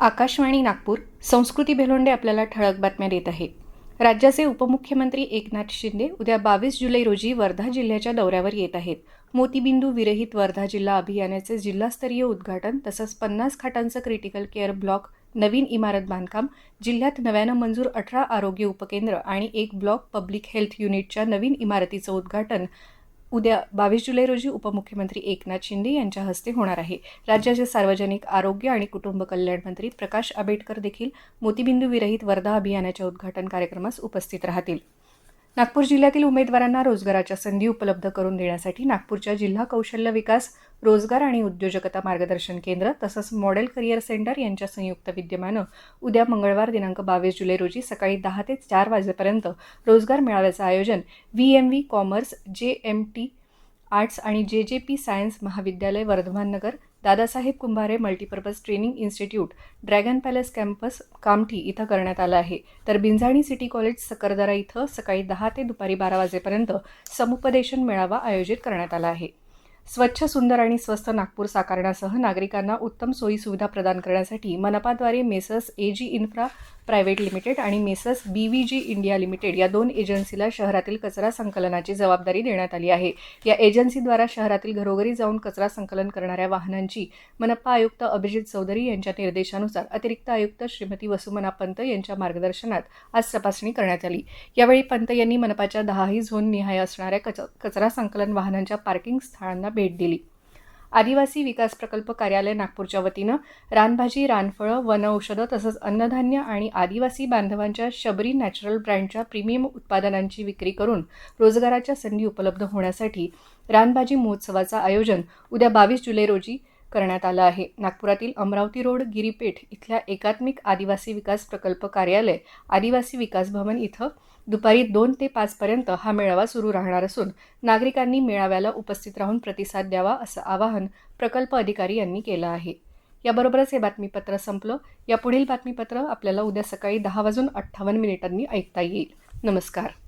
आकाशवाणी नागपूर संस्कृती भेलोंडे आपल्याला ठळक बातम्या देत आहे राज्याचे उपमुख्यमंत्री एकनाथ शिंदे उद्या बावीस जुलै रोजी वर्धा जिल्ह्याच्या दौऱ्यावर येत आहेत. मोतीबिंदू विरहित वर्धा जिल्हा अभियानाचे जिल्हास्तरीय उद्घाटन तसंच पन्नास खाटांचं क्रिटिकल केअर ब्लॉक नवीन इमारत बांधकाम जिल्ह्यात नव्यानं मंजूर अठरा आरोग्य उपकेंद्र आणि एक ब्लॉक पब्लिक हेल्थ युनिटच्या नवीन इमारतीचं उद्घाटन उद्या बावीस जुलै रोजी उपमुख्यमंत्री एकनाथ शिंदे यांच्या हस्ते होणार आहे. राज्याचे सार्वजनिक आरोग्य आणि कुटुंब कल्याण मंत्री प्रकाश आंबेडकर देखील मोतीबिंदू विरहित वर्धा अभियानाच्या उद्घाटन कार्यक्रमास उपस्थित राहतील. नागपूर जिल्ह्यातील उमेदवारांना रोजगाराच्या संधी उपलब्ध करून देण्यासाठी नागपूरच्या जिल्हा कौशल्य विकास रोजगार आणि उद्योजकता मार्गदर्शन केंद्र तसंच मॉडेल करिअर सेंटर यांच्या संयुक्त विद्यमानं उद्या मंगळवार दिनांक बावीस जुलै रोजी सकाळी दहा ते चार वाजेपर्यंत रोजगार मेळाव्याचं आयोजन V M V commerce J M T arts आणि जे जे पी सायन्स महाविद्यालय Vardhaman Nagar Dadasaheb Kumbhare multipurpose training institute dragon palace campus Kamthi इथं करण्यात आलं आहे. तर बिंजाणी सिटी कॉलेज सकरदरा इथं सकाळी दहा ते दुपारी बारा वाजेपर्यंत समुपदेशन मेळावा आयोजित करण्यात आला आहे. स्वच्छ सुंदर आणि स्वस्त नागपूर साकारण्यासह नागरिकांना उत्तम सोयी सुविधा प्रदान करण्यासाठी मनपाद्वारे messrs A G infra private limited आणि messrs B V G India limited या दोन एजन्सीला शहरातील कचरा संकलनाची जबाबदारी देण्यात आली आहे. या एजन्सीद्वारा शहरातील घरोघरी जाऊन कचरा संकलन करणाऱ्या वाहनांची मनपा आयुक्त अभिजित चौधरी यांच्या निर्देशानुसार अतिरिक्त आयुक्त श्रीमती वसुमना पंत यांच्या मार्गदर्शनात आज तपासणी करण्यात आली. यावेळी पंत यांनी मनपाच्या दहाही झोन निहाय असणाऱ्या कच कचरा संकलन वाहनांच्या पार्किंग स्थळांना भेट दिली. आदिवासी विकास प्रकल्प कार्यालय नागपूरच्या वतीनं रानभाजी रानफळं वन औषधं तसंच अन्नधान्य आणि आदिवासी बांधवांच्या शबरी नॅचरल ब्रँडच्या प्रीमियम उत्पादनांची विक्री करून रोजगाराच्या संधी उपलब्ध होण्यासाठी रानभाजी महोत्सवाचं आयोजन उद्या बावीस जुलै रोजी करण्यात आलं आहे. नागपुरातील अमरावती रोड गिरीपेठ इथल्या एकात्मिक आदिवासी विकास प्रकल्प कार्यालय आदिवासी विकास भवन इथं दुपारी दोन ते पाचपर्यंत हा मेळावा सुरू राहणार असून नागरिकांनी मेळाव्याला उपस्थित राहून प्रतिसाद द्यावा असं आवाहन प्रकल्प अधिकारी यांनी केलं आहे. याबरोबरच हे बातमीपत्र संपलं. या पुढील बातमीपत्र आपल्याला उद्या सकाळी दहा वाजून अठ्ठावन्न मिनिटांनी ऐकता येईल. नमस्कार.